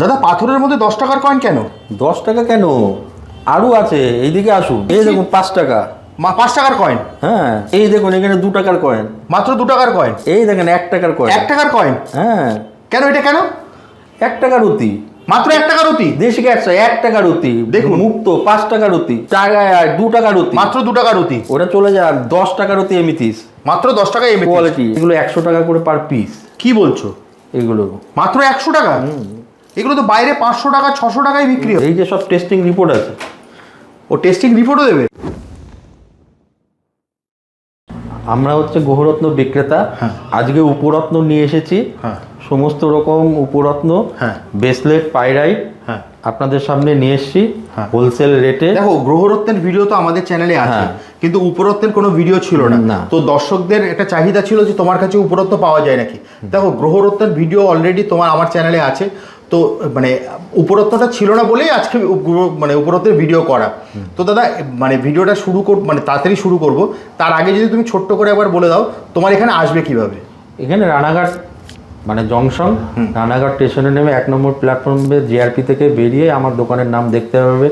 দাদা পাথরের মধ্যে দশ টাকার কয়েন কেন? দশ টাকা কেন? আরও আছে এইদিকে আসুন। এই দেখুন পাঁচ টাকা। মা পাঁচ টাকার কয়েন হ্যাঁ এই দেখুন এখানে দু টাকার কয়েন মাত্র দু টাকার কয়েন এই দেখেন এক টাকার কয়েন এক টাকার কয়েন হ্যাঁ। কেন এটা কেন? এক টাকার অতি মাত্র এক টাকার অতি দেশি একশো এক টাকার অতি দেখুন। মুক্ত পাঁচ টাকার অতি টাকায় দু টাকার অতি মাত্র দু টাকার অতি ওটা চলে যাক দশ টাকার অতি এমিতিস। মাত্র দশ টাকা এমএ কোয়ালিটি এগুলো একশো টাকা করে পার পিস কি বলছো? এগুলো। মাত্র একশো টাকা? এগুলো তো বাইরে পাঁচশো টাকা ছশো টাকায় বিক্রি হয়। এই যে সব টেস্টিং রিপোর্ট আছে। ও টেস্টিং রিপোর্টও দেবে? আমরা হচ্ছে গ্রহরত্ন বিক্রেতা। হ্যাঁ। আজকে উপরত্ন নিয়ে এসেছি। হ্যাঁ। সমস্ত রকম উপরত্ন হ্যাঁ। ব্রেসলেট পাইরাইট হ্যাঁ। আপনাদের সামনে নিয়ে এসেছি। হোলসেল রেটে দেখো গ্রহরত্নের ভিডিও তো আমাদের চ্যানেলে আছে। কিন্তু উপরত্নের কোনো ভিডিও ছিল না। না। তো দর্শকদের একটা চাহিদা ছিল যে তোমার কাছে উপরত্ন পাওয়া যায় নাকি? দেখো গ্রহরত্নের ভিডিও অলরেডি তোমার আমার চ্যানেলে আছে। তো মানে উপরত্নটা ছিল না বলেই আজকে মানে উপরত্নের ভিডিও করা। তো দাদা মানে ভিডিওটা শুরু কর মানে তাড়াতাড়ি শুরু করব। তার আগে যদি তুমি ছোট্ট করে একবার বলে দাও তোমার এখানে আসবে কীভাবে? এখানে রানাঘাট মানে জংশন রানাঘাট স্টেশনে নেমে এক নম্বর প্ল্যাটফর্মে জিআরপি থেকে বেরিয়ে আমার দোকানের নাম দেখতে হবে।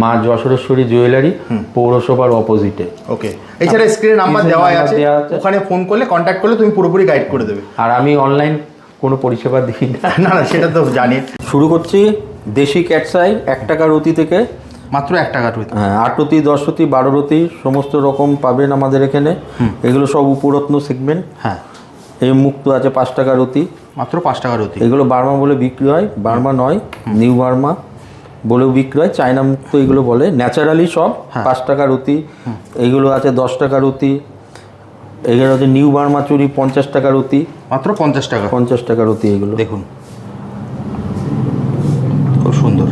মা যশোরেশ্বরী জুয়েলারি পৌরসভার অপোজিটে ওকে এছাড়া স্ক্রিনে নাম্বার দেওয়াই দেওয়া আছে। ওখানে ফোন করলে কন্ট্যাক্ট করলে তুমি পুরোপুরি গাইড করে দেবে। আর আমি অনলাইন কোনো পরিষেবা দিই না। না না সেটা তো জানি। শুরু করছি দেশি ক্যাটসাই এক টাকার অতি থেকে। মাত্র এক টাকা টুইতে হ্যাঁ আট রুটি দশ আটতি দশতি বারোরতি সমস্ত রকম পাবেন আমাদের এখানে। এগুলো সব উপরত্ন সেগমেন্ট হ্যাঁ। এই মুক্ত আছে পাঁচ টাকার অতি মাত্র পাঁচ টাকার অতি এগুলো বার্মা বলে বিক্রি হয়। বার্মা নয় নিউ বার্মা বলেও বিক্রি হয়। চায়না মুক্ত এগুলো বলে। ন্যাচারালি সব হ্যাঁ। পাঁচ টাকার অতি এইগুলো আছে দশ টাকার অতি এগুলো হচ্ছে নিউ বার্মা চুরি পঞ্চাশ টাকার অতি মাত্র পঞ্চাশ টাকা। পঞ্চাশ টাকার অতি এগুলো। দেখুন। খুব সুন্দর।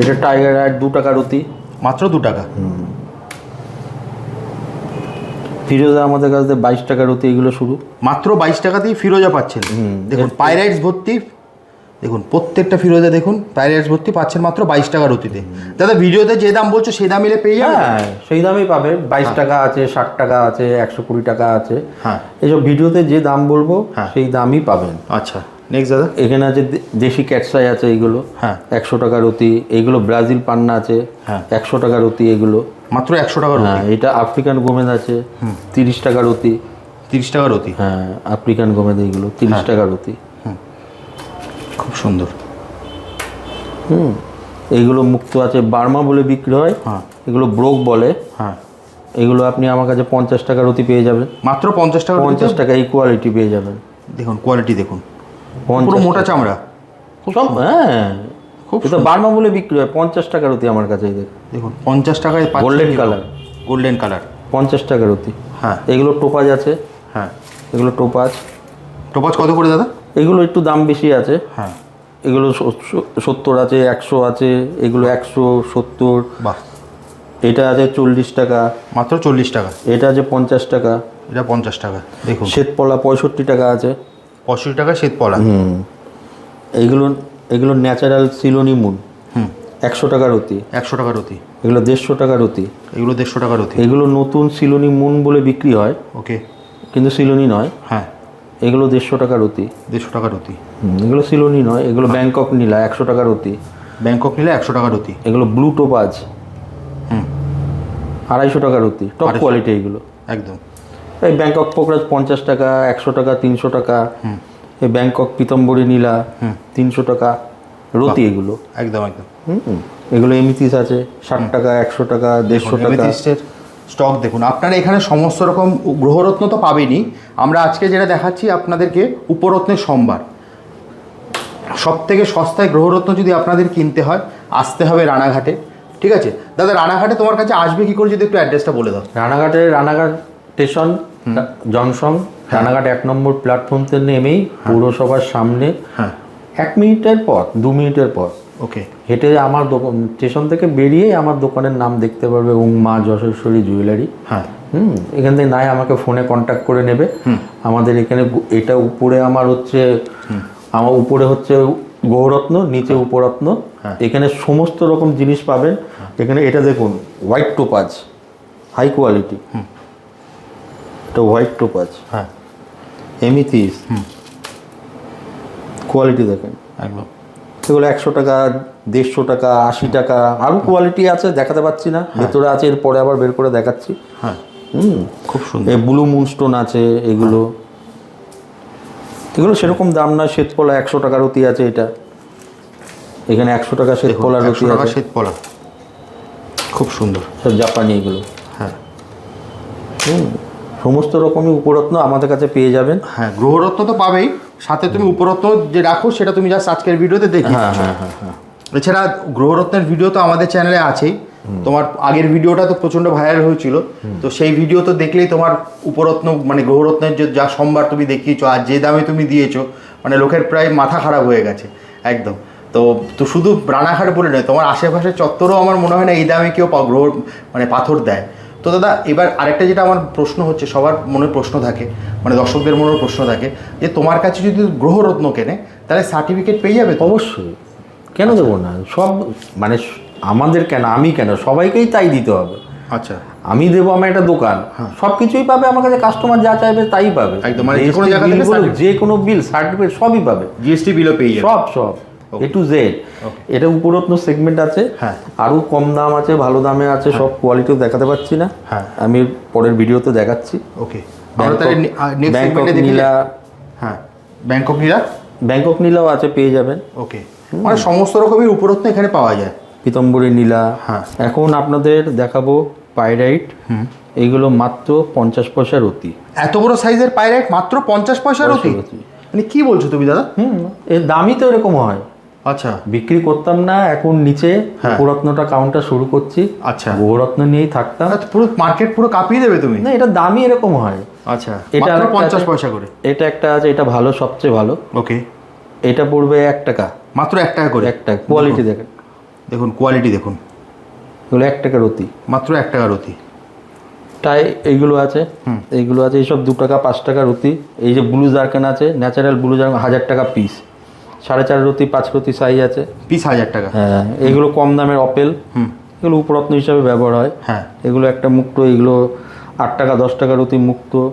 এটা টাইগার আয় দু টাকার অতি মাত্র দু টাকা। ফিরোজা আমাদের কাছে বাইশ টাকার অতি এগুলো শুরু মাত্র বাইশ টাকাতেই ফিরোজা পাচ্ছেন। দেখুন পাইরাইটস ভর্তি দেখুন প্রত্যেকটা ফিরোজা দেখুন পাইরাইটস ভর্তি পাচ্ছেন মাত্র বাইশ টাকার অতিতে দাদা ভিডিওতে যে দাম বলছো সেই দাম মিলে পেয়ে যাবে হ্যাঁ সেই দামেই পাবে। বাইশ টাকা আছে ষাট টাকা আছে একশো কুড়ি টাকা আছে। হ্যাঁ। এইসব ভিডিওতে যে দাম বলব হ্যাঁ। সেই দামই পাবেন। আচ্ছা নেক্সট দাদা। এখানে আছে দেশি ক্যাটসাই আছে এইগুলো হ্যাঁ। একশো টাকার অতি এইগুলো ব্রাজিল পান্না আছে। হ্যাঁ। একশো টাকার অতি এগুলো। মাত্র একশো টাকার হ্যাঁ এটা আফ্রিকান গোমেদ আছে। তিরিশ টাকার অতি তিরিশ টাকার অতি হ্যাঁ আফ্রিকান গোমেদ এইগুলো তিরিশ হ্যাঁ। টাকার অতি খুব সুন্দর। হুম এইগুলো মুক্ত আছে বার্মা বলে বিক্রি হয় হ্যাঁ। এগুলো ব্রোক বলে। হ্যাঁ। এগুলো আপনি আমার কাছে পঞ্চাশ টাকার অতি পেয়ে যাবেন। মাত্র পঞ্চাশ টাকা পঞ্চাশ টাকা এই কোয়ালিটি পেয়ে যাবেন। দেখুন কোয়ালিটি দেখুন। পুরো মোটা চামড়া। সব হ্যাঁ। খুব এটা বার্মা বলে বিক্রি হয় পঞ্চাশ টাকার অতি আমার কাছে দেখুন। পঞ্চাশ টাকায় গোল্ডেন কালার গোল্ডেন কালার পঞ্চাশ টাকার অতি হ্যাঁ। এগুলো টোপাজ আছে। হ্যাঁ। এগুলো টোপাজ। টোপাজ কত করে দাদা? এগুলো একটু দাম বেশি আছে। হ্যাঁ। এগুলো সত্তর আছে একশো আছে এগুলো একশো সত্তর। বাহ। এটা আছে চল্লিশ টাকা। মাত্র চল্লিশ টাকা। এটা আছে পঞ্চাশ টাকা। এটা পঞ্চাশ টাকা দেখুন। শ্বেতপলা পঁয়ষট্টি টাকা আছে। পঁয়ষট্টি টাকা শীত পলা হুম। এইগুলো এগুলো ন্যাচারাল সিলোনি মুন হুম। একশো টাকার অতি একশো টাকার অতি এগুলো দেড়শো টাকার অতি এগুলো দেড়শো টাকার অতি এগুলো নতুন সিলোনি মুন বলে বিক্রি হয়। ওকে। কিন্তু সিলোনি নয়। হ্যাঁ। এগুলো দেড়শো টাকার অতি দেড়শো টাকার অতি এগুলো সিলোনি নয় এগুলো ব্যাংকক নীলা একশো টাকার অতি ব্যাংকক নিলে একশো টাকার অতি এগুলো ব্লু টোপাজ। হুম। আড়াইশো টাকার অতি টপ কোয়ালিটি এগুলো। একদম। এই ব্যাংকক পোকরাজ পঞ্চাশ টাকা একশো টাকা তিনশো টাকা। এই ব্যাংকক পিতম্বরী নীলা তিনশো টাকা। রতি এগুলো। একদম একদম। হুম এগুলো এমিতিস আছে ষাট টাকা একশো টাকা দেড়শো টাকা। স্টক দেখুন। আপনারা এখানে সমস্ত রকম গ্রহরত্ন তো পাবেনই। আমরা আজকে যেটা দেখাচ্ছি আপনাদেরকে উপরত্নের সম্ভার সব থেকে সস্তায় গ্রহরত্ন যদি আপনাদের কিনতে হয় আসতে হবে রানাঘাটে। ঠিক আছে? দাদা রানাঘাটে তোমার কাছে আসবে কি করে যদি একটু অ্যাড্রেসটা বলে দাও। রানাঘাটে রানাঘাট স্টেশন জংশন রানাঘাট এক নম্বর প্ল্যাটফর্ম প্ল্যাটফর্মতে নেমেই পৌরসভার সামনে হ্যাঁ। এক মিনিটের পর দু মিনিটের পর ওকে হেঁটে আমার দোকান স্টেশন থেকে বেরিয়েই আমার দোকানের নাম দেখতে পারবে ওং মা যশস্বরী জুয়েলারি। হ্যাঁ। হুম এখান থেকে নাই আমাকে ফোনে কন্ট্যাক্ট করে নেবে। আমাদের এখানে এটা উপরে আমার হচ্ছে আমার উপরে হচ্ছে গৌরত্ন নিচে উপরত্ন। হ্যাঁ। এখানে সমস্ত রকম জিনিস পাবেন। এখানে এটা দেখুন হোয়াইট টোপাজ হাই কোয়ালিটি। এটা হোয়াইট টোপাজ। হ্যাঁ। এমিথিস কোয়ালিটি দেখেন। একদম। এগুলো একশো টাকা দেড়শো টাকা আশি টাকা আরও কোয়ালিটি আছে দেখাতে পাচ্ছি না ভেতরে আছে এরপরে আবার বের করে দেখাচ্ছি। হ্যাঁ। হুম। খুব সুন্দর। এই ব্লু মুনস্টোন আছে এগুলো। এগুলো সেরকম দাম না শ্বেতকলা একশো টাকার অতি আছে এটা। এখানে একশো টাকা শ্বেতকলা একশো রতি টাকা আছে। শীত পলা খুব সুন্দর। সব জাপানি এগুলো। হ্যাঁ। হুম। সমস্ত রকমই উপরত্ন আমাদের কাছে পেয়ে যাবেন। হ্যাঁ গ্রহরত্ন তো পাবেই। সাথে তুমি উপরত্ন যে রাখো সেটা তুমি জাস্ট আজকের ভিডিওতে দেখি হ্যাঁ হ্যাঁ হ্যাঁ এছাড়া গ্রহরত্নের ভিডিও তো আমাদের চ্যানেলে আছেই। তোমার আগের ভিডিওটা তো প্রচণ্ড ভাইরাল হয়েছিল। তো সেই ভিডিও তো দেখলেই তোমার উপরত্ন মানে গ্রহরত্নের যে যা সোমবার তুমি দেখিয়েছো আর যে দামে তুমি দিয়েছ মানে লোকের প্রায় মাথা খারাপ হয়ে গেছে একদম। তো তো শুধু রানাঘাট বলে নয় তোমার আশেপাশে চত্বরও আমার মনে হয় না এই দামে কেউ গ্রহ মানে পাথর দেয়। তো দাদা এবার আরেকটা যেটা আমার প্রশ্ন হচ্ছে সবার মনে প্রশ্ন থাকে মানে দর্শকদের মনেও প্রশ্ন থাকে যে তোমার কাছে যদি গ্রহরত্ন কেনে তাহলে সার্টিফিকেট পেয়ে যাবে তো? অবশ্যই। কেন দেবো না? সব মানে আমাদের কেন আমি কেন? সবাইকেই তাই দিতে হবে। আচ্ছা। আমি দেবো আমার একটা দোকান। সব কিছুই পাবে আমার কাছে কাস্টমার যা চাইবে তাই পাবে। একদম, মানে। যে কোনো বিল সার্টিফিকেট সবই পাবে। জিএসটি বিলও পেয়ে যাবে। সব সব। এ টু জেড এটা উপরত্ন সেগমেন্ট আছে হ্যাঁ। আরও কম দাম আছে ভালো দামে আছে সব কোয়ালিটিও দেখাতে পাচ্ছি না। হ্যাঁ। আমি পরের ভিডিওতে দেখাচ্ছি। ওকে ব্যাংকক নীলা হ্যাঁ। ব্যাংকক নীলা ব্যাংকক নীলাও আছে পেয়ে যাবেন। ওকে মানে সমস্ত রকমের উপরত্ন এখানে পাওয়া যায়। পিতম্বরী নীলা হ্যাঁ। এখন আপনাদের দেখাবো পাইরাইট এইগুলো মাত্র পঞ্চাশ পয়সার অতি। এত বড় সাইজের পাইরাইট মাত্র পঞ্চাশ পয়সার অতি? পয়সার অতি। মানে কি বলছো তুমি দাদা? হুম এর দামই তো এরকম হয়। আচ্ছা। বিক্রি করতাম না এখন নিচে হ্যাঁ। উপরত্নটা কাউন্টার শুরু করছি। আচ্ছা। বহুরত্ন নিয়েই থাকতাম। তাহলে পুরো মার্কেট পুরো কাঁপিয়ে দেবে তুমি? না এটা দামই এরকম হয়। আচ্ছা এটা পঞ্চাশ পয়সা করে। এটা একটা আছে এটা ভালো সবচেয়ে ভালো। ওকে। এটা পড়বে এক টাকা। মাত্র এক টাকা করে? এক টাকা। কোয়ালিটি দেখেন। দেখুন। কোয়ালিটি দেখুন। এগুলো এক টাকার অতি মাত্র এক টাকার অতি তাই এইগুলো আছে। এইগুলো আছে এইসব দু টাকা পাঁচ টাকার রুতি। এই যে ব্লু জারকান আছে ন্যাচারাল ব্লু জারকান হাজার টাকা পিস সাড়ে চার রুতি পাঁচ রুতি সাইজ আছে। পিস হাজার টাকা। হ্যাঁ এগুলো কম দামের অপেল হুম। এগুলো উপরত্ন হিসাবে ব্যবহার হয়। হ্যাঁ। এগুলো একটা মুক্ত এগুলো আট টাকা দশ টাকা রুতি মুক্ত।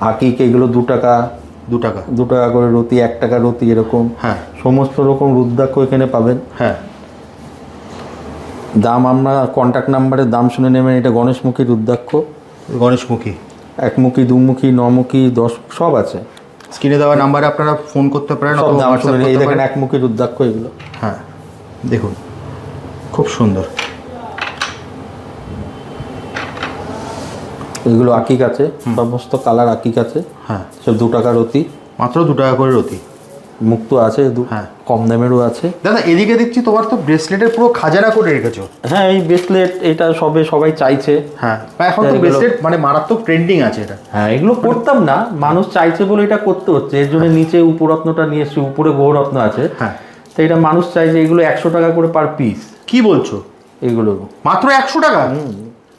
আকিক এগুলো দু টাকা। দু টাকা। দু টাকা করে রুতি এক টাকা রুতি এরকম। হ্যাঁ। সমস্ত রকম রুদ্রাক্ষ এখানে পাবেন। হ্যাঁ। দাম আমরা কন্ট্যাক্ট নাম্বারের দাম শুনে নেবেন। এটা গণেশমুখী রুদ্রাক্ষ। গণেশমুখী। একমুখী দুমুখী নমুখী দশ সব আছে। স্ক্রিনে দেওয়া নাম্বারে আপনারা ফোন করতে পারেন এই দেখেন একমুখী রুদ্রাক্ষ এগুলো। হ্যাঁ দেখুন খুব সুন্দর। এগুলো আকিক আছে সমস্ত কালার আকিক আছে। হ্যাঁ। সব দু টাকার অতি। মাত্র দু টাকা করে রতি মুক্ত আছে হ্যাঁ। কম দামেরও আছে। দাদা এদিকে দেখছি তোমার তো ব্রেসলেটের পুরো খাজানা করে রেখেছো। হ্যাঁ এই ব্রেসলেট এটা সবে সবাই চাইছে। হ্যাঁ এখন তো ব্রেসলেট মানে মারাত্মক ট্রেন্ডিং আছে এটা। হ্যাঁ এগুলো করতাম না মানুষ চাইছে বলে এটা করতে হচ্ছে। এর জন্য নিচে উপরত্নটা নিয়ে এসছি উপরে গৌরত্ন আছে। হ্যাঁ। তো এটা মানুষ চাইছে এগুলো একশো টাকা করে পার পিস কি বলছো? এগুলো। মাত্র একশো টাকা?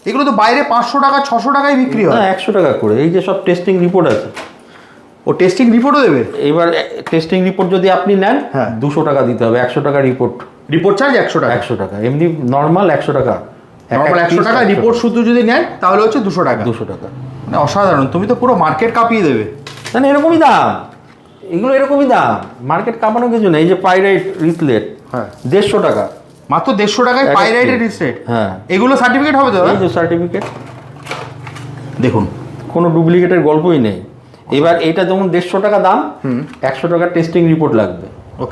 এগুলো তো বাইরে পাঁচশো টাকা ছশো টাকায় বিক্রি হয়। একশো টাকা করে। এই যে সব টেস্টিং রিপোর্ট আছে। ও টেস্টিং রিপোর্টও দেবে? এবার টেস্টিং রিপোর্ট যদি আপনি নেন হ্যাঁ। দুশো টাকা দিতে হবে একশো টাকা রিপোর্ট রিপোর্ট চার্জ একশো টাকা। একশো টাকা এমনি নর্মাল একশো টাকা। নর্মাল একশো টাকা রিপোর্ট শুধু যদি নেন তাহলে হচ্ছে দুশো টাকা। দুশো টাকা। মানে অসাধারণ তুমি তো পুরো মার্কেট কাঁপিয়ে দেবে। না এরকমই দাম। এগুলো এরকমই দাম। মার্কেট কাঁপানো কিছু নেই যে পাইরাইট রিসলেট হ্যাঁ। দেড়শো টাকা। মাত্র দেড়শো টাকায় পাইরাইটের। রিসেট হ্যাঁ। এগুলো সার্টিফিকেট হবে তো সার্টিফিকেট দেখুন। কোনো ডুপ্লিকেটের গল্পই নেই। এবার এটা যেমন দেড়শো টাকা দাম একশো টাকা টেস্টিং রিপোর্ট লাগবে.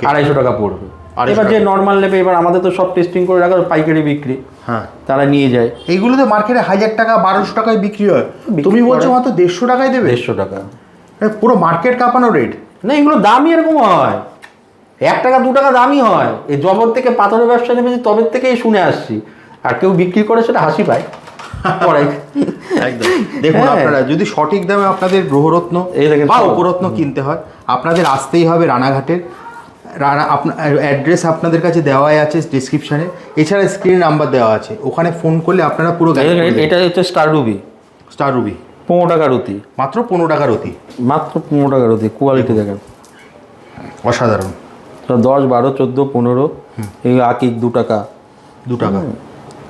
আড়াইশো টাকা পড়বে। এবার যে নর্মাল নেবে এবার আমাদের তো সব টেস্টিং করে রাখা পাইকারি বিক্রি হ্যাঁ। তারা নিয়ে যায়। এইগুলো তো মার্কেটে হাজার টাকা বারোশো টাকায় বিক্রি হয়। তুমি বলছো মাত্র দেড়শো টাকায় দেবে? দেড়শো টাকা। পুরো মার্কেট কাঁপানো রেট না এগুলো দামই এরকম হয়। এক টাকা দু টাকা দামই হয়। এই জবর থেকে পাথরের ব্যবসা নেমেছি তবের থেকেই শুনে আসছি। আর কেউ বিক্রি করে সেটা হাসি পায়। একদম। দেখুন হ্যাঁ। আপনারা যদি সঠিক দামে আপনাদের গ্রহরত্ন বা উপরত্ন কিনতে হয় আপনাদের আসতেই হবে রানাঘাটের। রানা আপনার অ্যাড্রেস আপনাদের কাছে দেওয়াই আছে ডিসক্রিপশানে। এছাড়া স্ক্রিন নাম্বার দেওয়া আছে। ওখানে ফোন করলে আপনারা পুরো এটা হচ্ছে স্টার রুবি। Star Ruby. পনেরো টাকার অতি মাত্র পনেরো টাকার অতি মাত্র পনেরো টাকার অতি কোয়ালিটি দেখেন। অসাধারণ। দশ বারো চোদ্দ পনেরো এই আকিক দু টাকা। দু টাকা।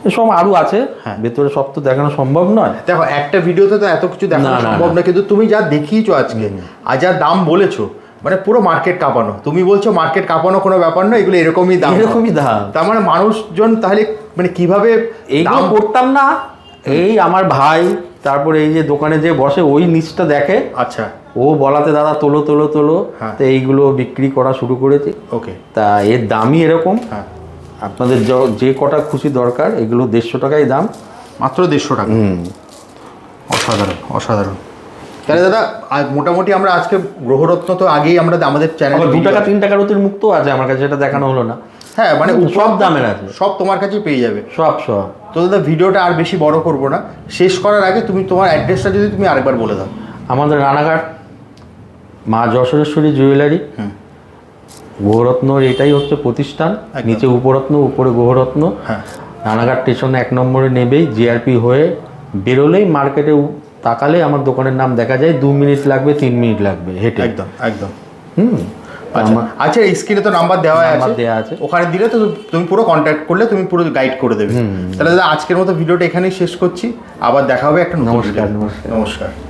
এসব আরও আছে। হ্যাঁ। ভেতরে সব তো দেখানো সম্ভব নয়। দেখো একটা ভিডিওতে তো এত কিছু দেখানো সম্ভব না। কিন্তু তুমি যা দেখিয়েছো আজকে আর যা দাম বলেছ মানে পুরো মার্কেট কাঁপানো। তুমি বলছো মার্কেট কাঁপানো কোনো ব্যাপার না এগুলো এরকমই দাম। এরকমই দাম। তার মানে মানুষজন তাহলে মানে কীভাবে এই দাম করতাম না। এই আমার ভাই তারপরে এই যে দোকানে যে বসে ওই নিচটা দেখে। আচ্ছা। ও বলাতে দাদা তোলো তোলো তোলো। হ্যাঁ। তো এইগুলো বিক্রি করা শুরু করেছে। ওকে। তা এর দামই এরকম। হ্যাঁ। আপনাদের যে কটা খুশি দরকার এগুলো দেড়শো টাকাই দাম। মাত্র দেড়শো টাকা? হুম। অসাধারণ অসাধারণ। তাহলে দাদা মোটামুটি আমরা আজকে গ্রহরত্ন তো আগেই আমরা আমাদের চ্যানেল দু টাকা তিন টাকার অতির মুক্ত আছে আমার কাছে সেটা দেখানো হলো না। হ্যাঁ মানে সব দামের আছে। সব তোমার কাছেই পেয়ে যাবে। সব সব। তো দাদা ভিডিওটা আর বেশি বড় করব না। শেষ করার আগে তুমি তোমার অ্যাড্রেসটা যদি তুমি আরেকবার বলে দাও। আমাদের রানাঘাট মা যশোরেশ্বরী জুয়েলারি হুম। এটাই হচ্ছে প্রতিষ্ঠান। নিচে উপরত্ন উপরে গৌরত্ন হ্যাঁ। রানাঘাট স্টেশনে এক নম্বরে নেবেই জিআরপি হয়ে বেরোলেই মার্কেটে তাকালে আমার দোকানের নাম দেখা যায় দু মিনিট লাগবে তিন মিনিট লাগবে হেঁটে। একদম একদম। হুম। আচ্ছা আমার আচ্ছা স্ক্রিনে তো নাম্বার দেওয়া আছে। দেওয়া আছে। ওখানে দিলে তো তুমি পুরো কন্ট্যাক্ট করলে তুমি পুরো গাইড করে দেবে। তাহলে দাদা আজকের মতো ভিডিওটা এখানেই শেষ করছি। আবার দেখা হবে একটা নমস্কার, নমস্কার। নমস্কার।